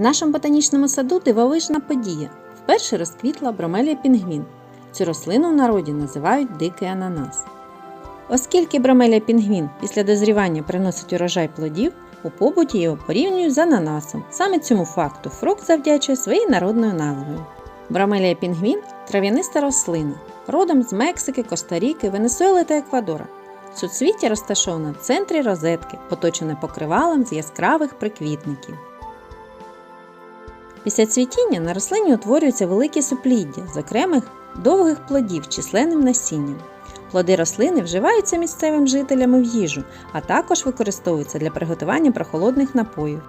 В нашому ботанічному саду дивовижна подія. Вперше розквітла бромелія пінгвін. Цю рослину в народі називають дикий ананас. Оскільки бромелія пінгвін після дозрівання приносить урожай плодів, у побуті його порівнюють з ананасом. Саме цьому факту фрукт завдячує своєю народною назвою. Бромелія пінгвін трав'яниста рослина, родом з Мексики, Коста-Ріки, Венесуели та Еквадора. Суцвіття розташоване в центрі розетки, оточене покривалом з яскравих приквітників. Після цвітіння на рослині утворюються великі супліддя з окремих довгих плодів численним насінням. Плоди рослини вживаються місцевим жителями в їжу, а також використовуються для приготування прохолодних напоїв.